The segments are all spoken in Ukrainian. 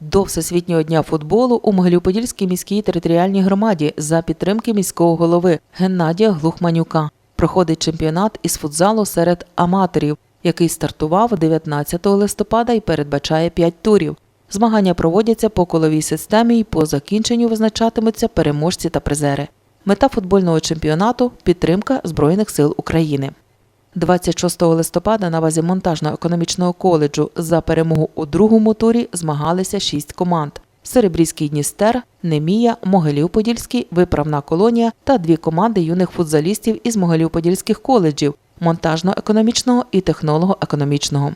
До Всесвітнього дня футболу у Могилів-Подільській міській територіальній громаді за підтримки міського голови Геннадія Глухманюка проходить чемпіонат із футзалу серед аматорів, який стартував 19 листопада і передбачає 5 турів. Змагання проводяться по коловій системі і по закінченню визначатимуться переможці та призери. Мета футбольного чемпіонату підтримка Збройних сил України. 26 листопада на базі монтажно-економічного коледжу за перемогу у другому турі змагалися шість команд: Серебрійський Дністер, Немія, Могилів-Подільський, Виправна колонія та дві команди юних футзалістів із Могилів-Подільських коледжів монтажно-економічного і технолого-економічного.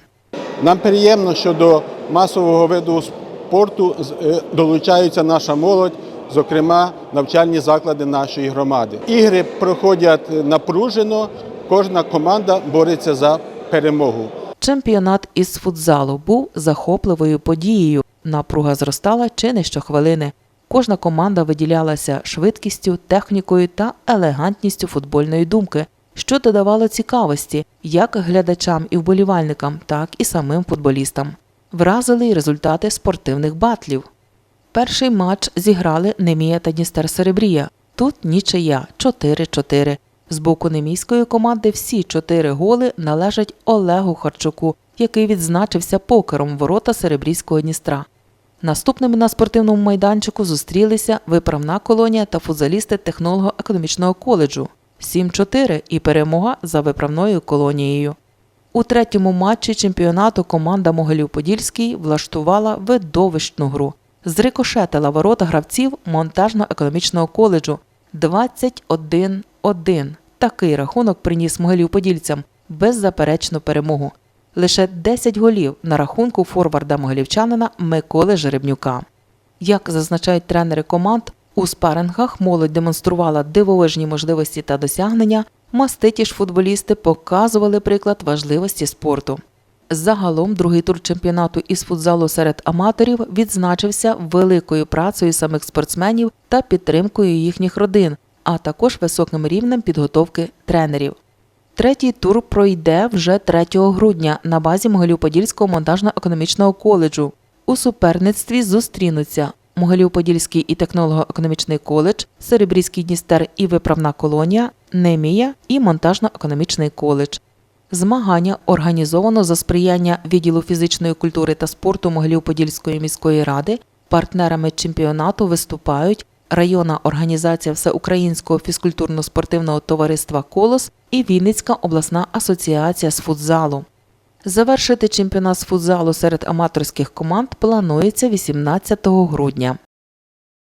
Нам приємно, що до масового виду спорту е, долучається наша молодь, зокрема навчальні заклади нашої громади. Ігри проходять напружено, кожна команда бореться за перемогу. Чемпіонат із футзалу був захопливою подією. Напруга зростала чи не щохвилини. Кожна команда виділялася швидкістю, технікою та елегантністю футбольної думки, що додавало цікавості як глядачам і вболівальникам, так і самим футболістам. Вразили й результати спортивних батлів. Перший матч зіграли Немія та Дністер Серебрія. Тут нічия 4-4. З боку немійської команди всі чотири голи належать Олегу Харчуку, який відзначився покером ворота Серебрійського Дністра. Наступними на спортивному майданчику зустрілися виправна колонія та футзалісти технолого-економічного коледжу 7-4 і перемога за виправною колонією. У третьому матчі чемпіонату команда Могилів-Подільський влаштувала видовищну гру. Зрикошетила ворота гравців монтажно-економічного коледжу 21-1. Такий рахунок приніс Могилів-Подільцям беззаперечну перемогу. Лише 10 голів на рахунку форварда могилівчанина Миколи Жеребнюка. Як зазначають тренери команд, у спарингах молодь демонструвала дивовижні можливості та досягнення, маститі ж футболісти показували приклад важливості спорту. Загалом другий тур чемпіонату із футзалу серед аматорів відзначився великою працею самих спортсменів та підтримкою їхніх родин, а також високим рівнем підготовки тренерів. Третій тур пройде вже 3 грудня на базі Могилів-Подільського монтажно-економічного коледжу. У суперництві зустрінуться Могилів-Подільський і технолого-економічний коледж, Серебрійський Дністер і виправна колонія, Немія і монтажно-економічний коледж. Змагання організовано за сприяння відділу фізичної культури та спорту Могилів-Подільської міської ради. Партнерами чемпіонату виступають районна організація Всеукраїнського фізкультурно-спортивного товариства Колос і Вінницька обласна асоціація з футзалу. Завершити чемпіонат з футзалу серед аматорських команд планується 18 грудня.